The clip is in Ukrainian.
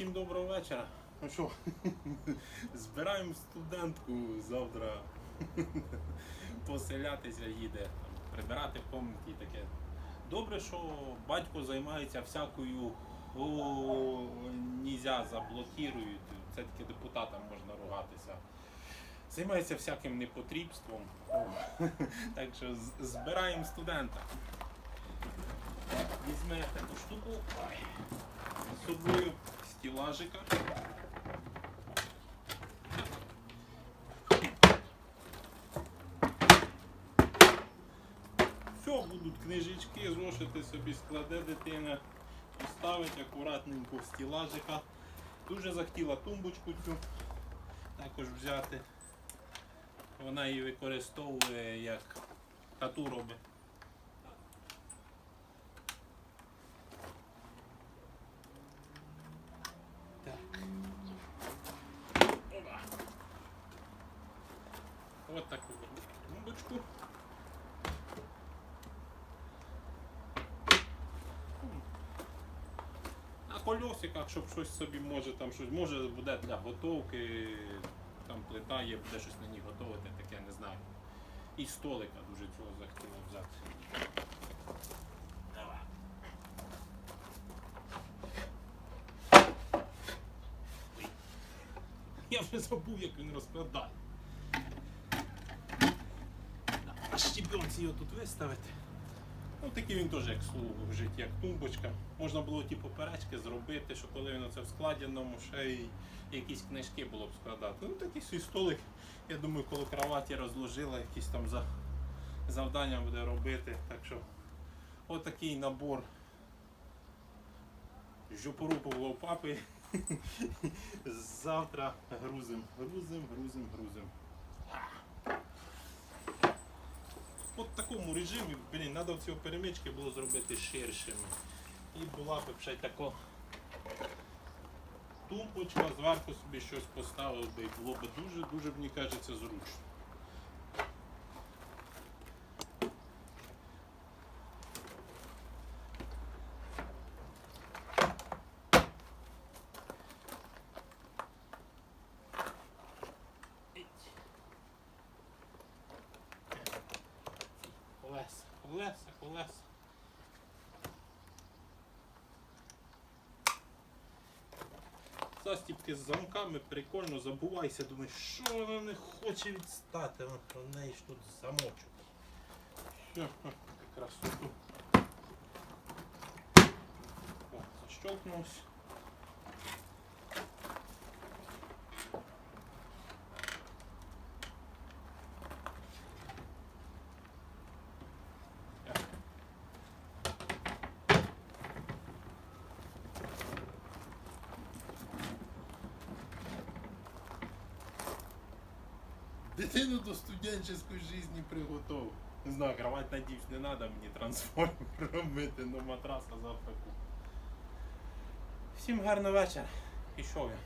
Всім доброго вечора. Ну що, збираємо студентку завтра поселятися їде, прибирати поминки і таке. Добре, що батько займається всякою о, нізя заблокірують. Це таки депутатам можна ругатися. Займається всяким непотрібством. Так що збираємо студента. Візьме таку штуку. Собою стілажика. Все, будуть книжечки, зошити собі складе дитина, поставить акуратненько в стілажика. Дуже захотіла тумбочку цю також взяти. Вона її використовує як тату робить. Вот таку тумбочку. На колесиках, щоб щось собі може там щось, може буде для готовки, там плита є, буде щось на ній готувати, таке не знаю. І столика дуже цього захотіла взяти. Давай. Я вже забув, як він розкладає. Щебенці його тут виставити. Ну такий він теж як служить, як тумбочка. Можна було ті поперечки зробити, що коли він оце в складеному, ще й якісь книжки було б складати. Ну такий свій столик, я думаю, коло кроваті розложила, якісь там за... завдання буде робити. Так що отакий набор жопорупового папи. Завтра грузим, грузим, грузим, грузим. От в такому режимі, блін, треба ці перемички було зробити ширшими. І була б ще й тако тумбочка, зверху собі щось поставив би і було б дуже, дуже, мені кажеться, зручно. Колеса, колеса. Застіпки з замками прикольно, забувайся, думаєш, що вона не хоче відстати, вона про неї ж тут замочок. Все, красоту. О, защелкнувся. Дитину до студенческої жизни приготовив. Не знаю, кровать надіюсь не треба мені трансформер робити, но матраса завтра куплю. Всім гарного вечора. Пішов я.